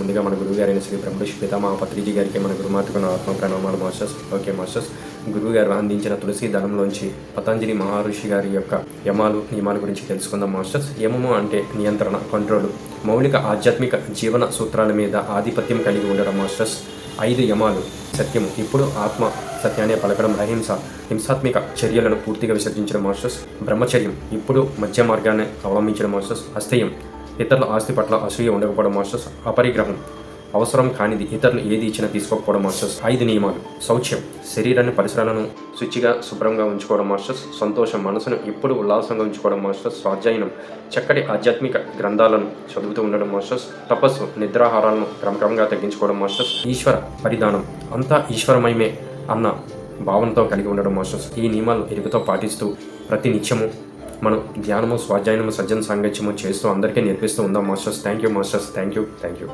ముందుగా మన గురువు గారైన శ్రీ బ్రహ్మేష్ పితామహ పత్రిజీ గారికి మన గురుమాతకు ఆత్మ ప్రణామాలు మాస్టర్స్. Okay masters. గురువు గారు అందించిన తులసి దళంలోంచి పతంజలి మహర్షి గారి యొక్క యమాలు నియమాల గురించి తెలుసుకుందాం మాస్టర్స్. యమము అంటే నియంత్రణ కంట్రోల్. మౌలిక ఆధ్యాత్మిక జీవన సూత్రాల మీద ఆధిపత్యం కలిగి ఉండడం మాస్టర్స్. ఐదు యమాలు. సత్యము. ఇప్పుడు ఆత్మ సత్యాన్ని పలకడం అహింస హింసాత్మిక చర్యలను పూర్తిగా విసర్జించడం మాస్టర్స్. బ్రహ్మచర్యం. ఇప్పుడు మధ్య మార్గాన్ని అవలంబించడం మాస్టర్స్. అస్థేయం. ఇతరుల ఆస్తి పట్ల అసూయ ఉండకపోవడం మాస్టర్స్ అపరిగ్రహం. అవసరం కానిది ఇతరులు ఏది ఇచ్చినా తీసుకోకపోవడం మాస్టర్స్. ఐదు నియమాలు. శౌచ్యం. శరీరాన్ని పరిసరాలను శుచిగా శుభ్రంగా ఉంచుకోవడం మాస్టర్స్. సంతోషం. మనసును ఎప్పుడు ఉల్లాసంగా ఉంచుకోవడం మాస్టర్స్. స్వాధ్యాయనం. చక్కటి ఆధ్యాత్మిక గ్రంథాలను చదువుతూ ఉండడం మాస్టర్స్. తపస్సు నిద్రాహారాలను క్రమక్రమంగా తగ్గించుకోవడం మాస్టర్స్. ఈశ్వర పరిధానం. అంతా ఈశ్వరమయమే అన్న భావనతో కలిగి ఉండడం మాస్టర్స్. ఈ నియమాలు ఎరుగుతో పాటిస్తూ ప్రతి నిత్యము మనం ధ్యానము స్వాధ్యాయనము సజ్జన సాంగత్యము చేస్తూ అందరికీ నేర్పిస్తూ ఉందాం masters. Thank you masters. Thank you thank you